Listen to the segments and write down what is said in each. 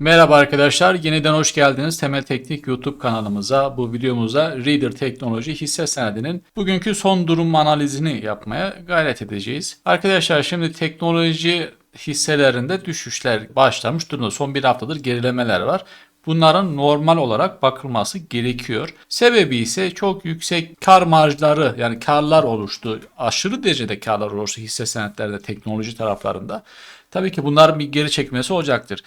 Merhaba arkadaşlar, yeniden hoş geldiniz Temel Teknik YouTube kanalımıza. Bu videomuzda Reader Teknoloji hisse senedinin bugünkü son durum analizini yapmaya gayret edeceğiz. Arkadaşlar şimdi teknoloji hisselerinde düşüşler başlamış durumda. Son bir haftadır gerilemeler var. Bunların normal olarak bakılması gerekiyor. Sebebi ise çok yüksek kar marjları yani karlar oluştu. Aşırı derecede karlar oluştu hisse senetlerinde teknoloji taraflarında. Tabii ki bunların bir geri çekmesi olacaktır.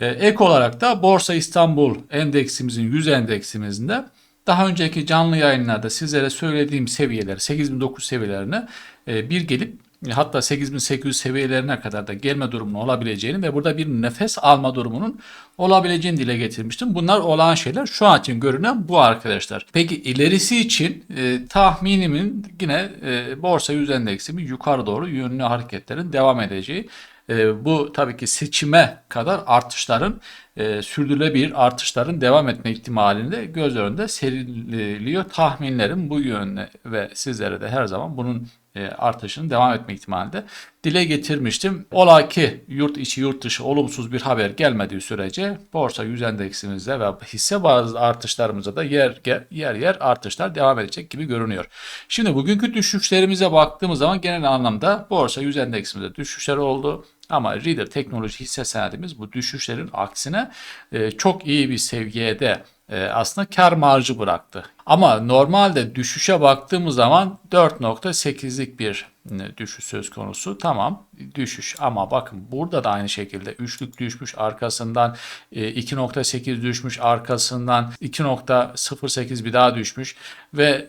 Ee, ek olarak da Borsa İstanbul endeksimizin 100 endeksimizde daha önceki canlı yayınlarda sizlere söylediğim seviyeler 8009 seviyelerine e, bir gelip hatta 8800 seviyelerine kadar da gelme durumunun olabileceğini ve burada bir nefes alma durumunun olabileceğini dile getirmiştim. Bunlar olan şeyler şu an için görünen bu arkadaşlar. Peki ilerisi için e, tahminimin yine e, borsa yüz endeksimi yukarı doğru yönlü hareketlerin devam edeceği. E, bu tabii ki seçime kadar artışların e, sürdürülebilir artışların devam etme ihtimalini de göz önünde seriliyor. Tahminlerim bu yönde ve sizlere de her zaman bunun e, artışının devam etme ihtimali de dile getirmiştim. Ola ki yurt içi yurt dışı olumsuz bir haber gelmediği sürece borsa yüz endeksimizde ve hisse bazı artışlarımızda da yer yer yer artışlar devam edecek gibi görünüyor. Şimdi bugünkü düşüşlerimize baktığımız zaman genel anlamda borsa yüz endeksimizde düşüşler oldu. Ama Reader Teknoloji hisse senedimiz bu düşüşlerin aksine e, çok iyi bir seviyede e, aslında kar marjı bıraktı. Ama normalde düşüşe baktığımız zaman 4.8'lik bir e, düşüş söz konusu. Tamam düşüş ama bakın burada da aynı şekilde üçlük düşmüş arkasından 2.8 düşmüş arkasından 2.08 bir daha düşmüş ve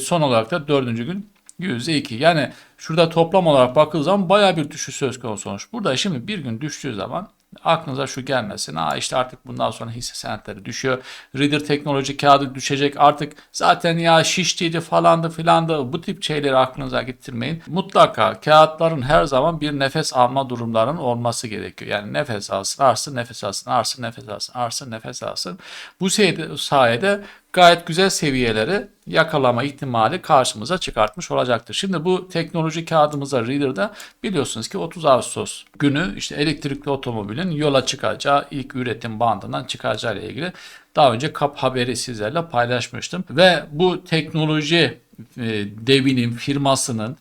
son olarak da dördüncü gün %2. Yani şurada toplam olarak bakıldığı zaman baya bir düşüş söz konusu olmuş. Burada şimdi bir gün düştüğü zaman aklınıza şu gelmesin. Ha işte artık bundan sonra hisse senetleri düşüyor. Reader teknoloji kağıdı düşecek. Artık zaten ya şiştiydi falandı filandı bu tip şeyleri aklınıza getirmeyin. Mutlaka kağıtların her zaman bir nefes alma durumlarının olması gerekiyor. Yani nefes alsın, arsın, nefes alsın, arsın, nefes alsın, arsın, nefes alsın. Bu sayede gayet güzel seviyeleri yakalama ihtimali karşımıza çıkartmış olacaktır. Şimdi bu teknoloji kağıdımıza Reader'da biliyorsunuz ki 30 Ağustos günü işte elektrikli otomobilin yola çıkacağı ilk üretim bandından çıkacağı ile ilgili daha önce kap haberi sizlerle paylaşmıştım. Ve bu teknoloji e, devinin firmasının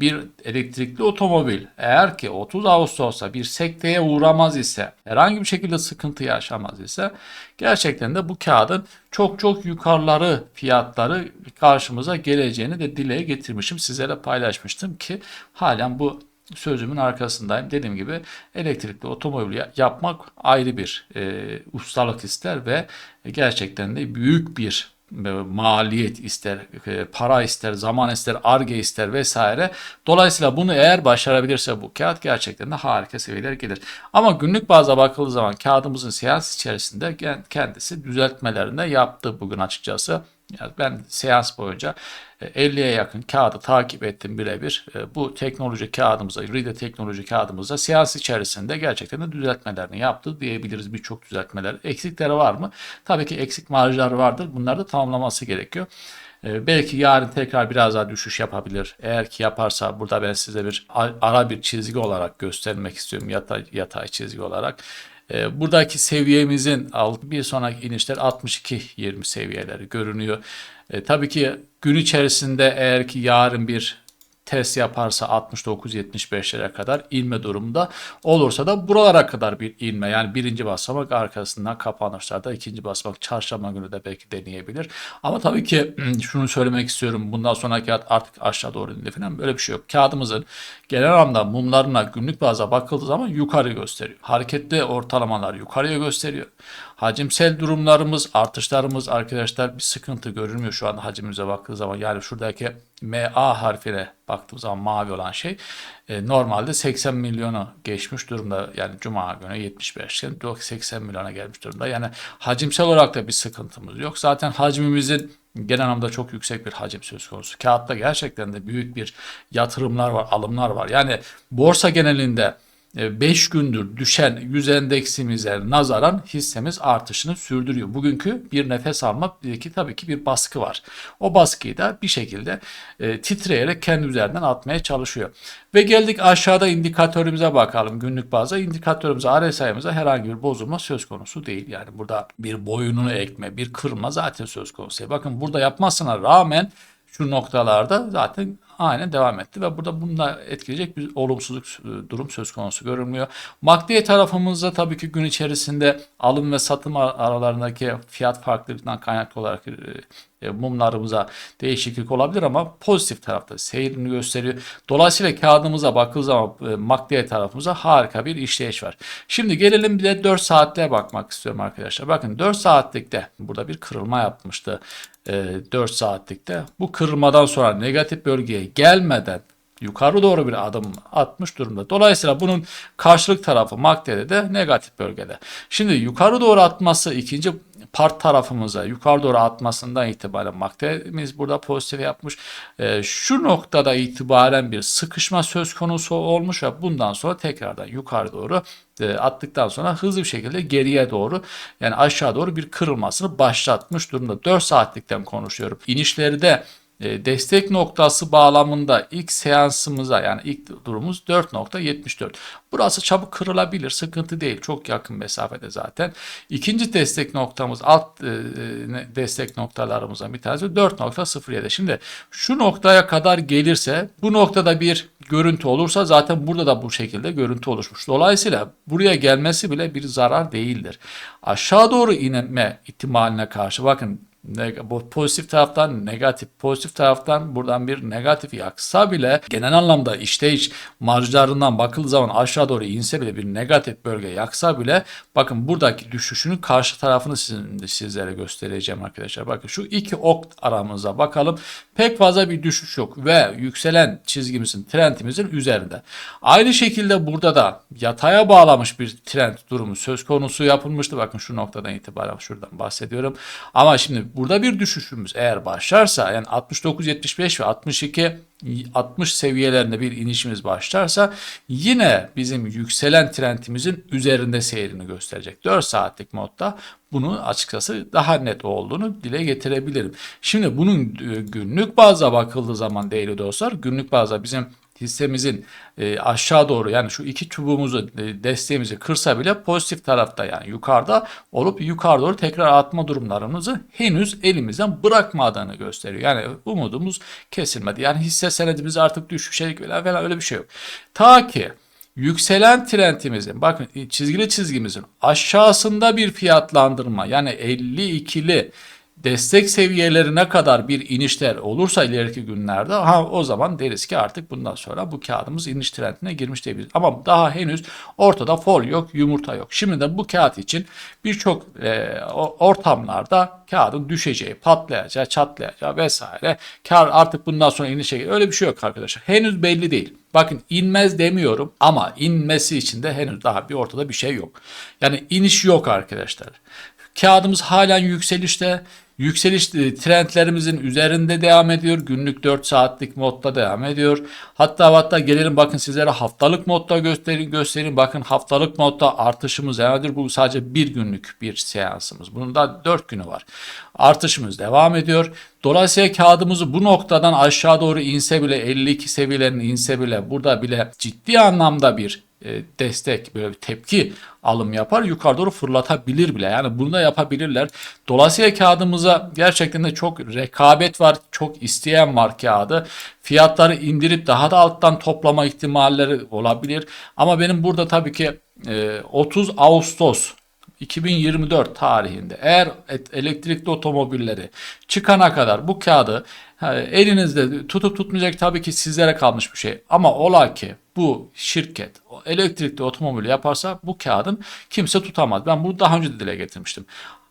bir elektrikli otomobil eğer ki 30 Ağustos'ta bir sekteye uğramaz ise herhangi bir şekilde sıkıntı yaşamaz ise gerçekten de bu kağıdın çok çok yukarıları fiyatları karşımıza geleceğini de dile getirmişim sizlere paylaşmıştım ki halen bu sözümün arkasındayım. Dediğim gibi elektrikli otomobil yapmak ayrı bir e, ustalık ister ve gerçekten de büyük bir maliyet ister, e, para ister, zaman ister, arge ister vesaire. Dolayısıyla bunu eğer başarabilirse bu kağıt gerçekten de harika seviyeler gelir. Ama günlük bazda bakıldığı zaman kağıdımızın seans içerisinde kendisi düzeltmelerinde yaptı bugün açıkçası. Yani ben seans boyunca 50'ye yakın kağıdı takip ettim birebir. E, bu teknoloji kağıdımıza, Reader teknoloji kağıdımıza seans içerisinde gerçekten de düzeltmelerini yaptı diyebiliriz birçok düzeltmeler. Eksikleri var mı? Tabii ki eksik marjlar vardır. Bunları da tamamlaması gerekiyor. E, belki yarın tekrar biraz daha düşüş yapabilir. Eğer ki yaparsa burada ben size bir ara bir çizgi olarak göstermek istiyorum. Yatay, yatay çizgi olarak. E, buradaki seviyemizin bir sonraki inişler 62-20 seviyeleri görünüyor. E, tabii ki gün içerisinde eğer ki yarın bir test yaparsa 69-75'lere kadar inme durumunda olursa da buralara kadar bir inme yani birinci basamak arkasından kapanışlarda ikinci basamak çarşamba günü de belki deneyebilir. Ama tabii ki şunu söylemek istiyorum bundan sonraki artık aşağı doğru indi falan böyle bir şey yok. Kağıdımızın genel anlamda mumlarına günlük baza bakıldığı zaman yukarı gösteriyor. Hareketli ortalamalar yukarıya gösteriyor. Hacimsel durumlarımız, artışlarımız arkadaşlar bir sıkıntı görünmüyor şu anda hacimimize baktığı zaman. Yani şuradaki MA harfine baktığımız zaman mavi olan şey e, normalde 80 milyonu geçmiş durumda. Yani Cuma günü 75 iken 80 milyona gelmiş durumda. Yani hacimsel olarak da bir sıkıntımız yok. Zaten hacmimizin genel anlamda çok yüksek bir hacim söz konusu. Kağıtta gerçekten de büyük bir yatırımlar var, alımlar var. Yani borsa genelinde 5 gündür düşen yüz endeksimize nazaran hissemiz artışını sürdürüyor. Bugünkü bir nefes alma ki tabii ki bir baskı var. O baskıyı da bir şekilde e, titreyerek kendi üzerinden atmaya çalışıyor. Ve geldik aşağıda indikatörümüze bakalım. Günlük bazda indikatörümüze RSI'mize herhangi bir bozulma söz konusu değil. Yani burada bir boyununu ekme, bir kırma zaten söz konusu. Bakın burada yapmasına rağmen şu noktalarda zaten aynen devam etti ve burada bununla etkileyecek bir olumsuzluk e, durum söz konusu görünmüyor. Makdiye tarafımızda tabii ki gün içerisinde alım ve satım aralarındaki fiyat farklılıktan kaynaklı olarak e, e, mumlarımıza değişiklik olabilir ama pozitif tarafta seyrini gösteriyor. Dolayısıyla kağıdımıza bakıldığı zaman makdiye tarafımıza harika bir işleyiş var. Şimdi gelelim bir de 4 saatliğe bakmak istiyorum arkadaşlar. Bakın 4 saatlikte burada bir kırılma yapmıştı. 4 saatlikte. Bu kırılmadan sonra negatif bölgeye gelmeden yukarı doğru bir adım atmış durumda. Dolayısıyla bunun karşılık tarafı MACD'de de negatif bölgede. Şimdi yukarı doğru atması ikinci part tarafımıza yukarı doğru atmasından itibaren MACD'miz burada pozitif yapmış. E, şu noktada itibaren bir sıkışma söz konusu olmuş ve bundan sonra tekrardan yukarı doğru e, attıktan sonra hızlı bir şekilde geriye doğru yani aşağı doğru bir kırılmasını başlatmış durumda. 4 saatlikten konuşuyorum. İnişleri de destek noktası bağlamında ilk seansımıza yani ilk durumumuz 4.74. Burası çabuk kırılabilir. Sıkıntı değil. Çok yakın mesafede zaten. İkinci destek noktamız alt e, destek noktalarımızdan bir tanesi 4.07. Şimdi şu noktaya kadar gelirse bu noktada bir görüntü olursa zaten burada da bu şekilde görüntü oluşmuş. Dolayısıyla buraya gelmesi bile bir zarar değildir. Aşağı doğru inme ihtimaline karşı bakın bu pozitif taraftan negatif, pozitif taraftan buradan bir negatif yaksa bile genel anlamda işte hiç marjlarından bakıldığı zaman aşağı doğru inse bile bir negatif bölge yaksa bile bakın buradaki düşüşünün karşı tarafını sizin, sizlere göstereceğim arkadaşlar. Bakın şu iki ok aramıza bakalım. Pek fazla bir düşüş yok ve yükselen çizgimizin trendimizin üzerinde. Aynı şekilde burada da yataya bağlamış bir trend durumu söz konusu yapılmıştı. Bakın şu noktadan itibaren şuradan bahsediyorum. Ama şimdi burada bir düşüşümüz eğer başlarsa yani 69-75 ve 62 60 seviyelerinde bir inişimiz başlarsa yine bizim yükselen trendimizin üzerinde seyrini gösterecek. 4 saatlik modda bunu açıkçası daha net olduğunu dile getirebilirim. Şimdi bunun e, günlük bazda bakıldığı zaman değerli dostlar günlük bazda bizim hissemizin e, aşağı doğru yani şu iki çubuğumuzu e, desteğimizi kırsa bile pozitif tarafta yani yukarıda olup yukarı doğru tekrar atma durumlarımızı henüz elimizden bırakmadığını gösteriyor. Yani umudumuz kesilmedi. Yani hisse senedimiz artık düşüşe falan, falan öyle bir şey yok. Ta ki yükselen trendimizin bakın çizgili çizgimizin aşağısında bir fiyatlandırma yani 52'li destek seviyelerine kadar bir inişler olursa ileriki günlerde ha o zaman deriz ki artık bundan sonra bu kağıdımız iniş trendine girmiş diyebiliriz. Ama daha henüz ortada fol yok, yumurta yok. Şimdi de bu kağıt için birçok e, ortamlarda kağıdın düşeceği, patlayacağı, çatlayacağı vesaire. Kar artık bundan sonra inişe öyle bir şey yok arkadaşlar. Henüz belli değil. Bakın inmez demiyorum ama inmesi için de henüz daha bir ortada bir şey yok. Yani iniş yok arkadaşlar. Kağıdımız halen yükselişte. Yükseliş e, trendlerimizin üzerinde devam ediyor. Günlük 4 saatlik modda devam ediyor. Hatta hatta gelelim bakın sizlere haftalık modda gösterin gösterin. Bakın haftalık modda artışımız devam ediyor. Bu sadece bir günlük bir seansımız. Bunun da 4 günü var. Artışımız devam ediyor. Dolayısıyla kağıdımızı bu noktadan aşağı doğru inse bile 52 seviyelerine inse bile burada bile ciddi anlamda bir destek böyle bir tepki alım yapar yukarı doğru fırlatabilir bile. Yani bunu da yapabilirler. Dolayısıyla kağıdımıza gerçekten de çok rekabet var. Çok isteyen var kağıdı. Fiyatları indirip daha da alttan toplama ihtimalleri olabilir. Ama benim burada tabii ki 30 e, Ağustos 2024 tarihinde eğer elektrikli otomobilleri çıkana kadar bu kağıdı elinizde tutup tutmayacak tabii ki sizlere kalmış bir şey. Ama ola ki bu şirket elektrikli otomobil yaparsa bu kağıdın kimse tutamaz. Ben bunu daha önce de dile getirmiştim.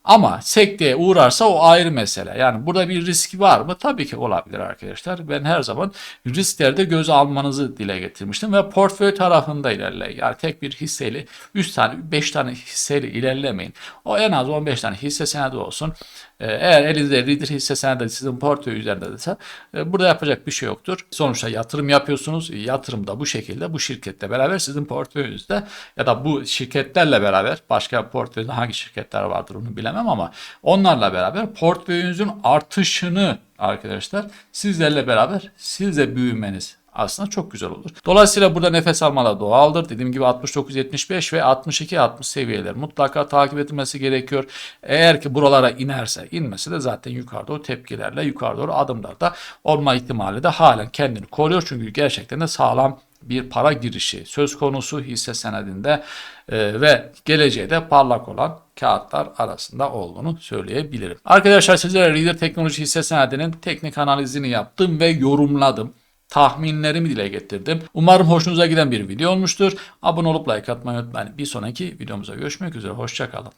Ama sekteye uğrarsa o ayrı mesele. Yani burada bir riski var mı? Tabii ki olabilir arkadaşlar. Ben her zaman risklerde göze almanızı dile getirmiştim ve portföy tarafında ilerleyin. Yani tek bir hisseyle 3 tane 5 tane hisseyle ilerlemeyin. O en az 15 tane hisse senedi olsun. Ee, Eğer elinizde Reader hisse senedi sizin portföy üzerindeyse e, burada yapacak bir şey yoktur. Sonuçta yatırım yapıyorsunuz. Yatırım da bu şekilde bu şirketle beraber sizin portföyünüzde ya da bu şirketlerle beraber başka portföyünüzde hangi şirketler vardır onu bilemem ama onlarla beraber portföyünüzün artışını arkadaşlar sizlerle beraber siz de büyümeniz aslında çok güzel olur. Dolayısıyla burada nefes almalar doğaldır. Dediğim gibi 69-75 ve 62-60 seviyeler mutlaka takip edilmesi gerekiyor. Eğer ki buralara inerse inmesi de zaten yukarı doğru tepkilerle yukarı doğru adımlarda olma ihtimali de halen kendini koruyor. Çünkü gerçekten de sağlam bir para girişi söz konusu hisse senedinde e, ve geleceğe de parlak olan kağıtlar arasında olduğunu söyleyebilirim. Arkadaşlar sizlere Reader Teknoloji hisse senedinin teknik analizini yaptım ve yorumladım tahminlerimi dile getirdim. Umarım hoşunuza giden bir video olmuştur. Abone olup like atmayı unutmayın. Bir sonraki videomuza görüşmek üzere. Hoşçakalın.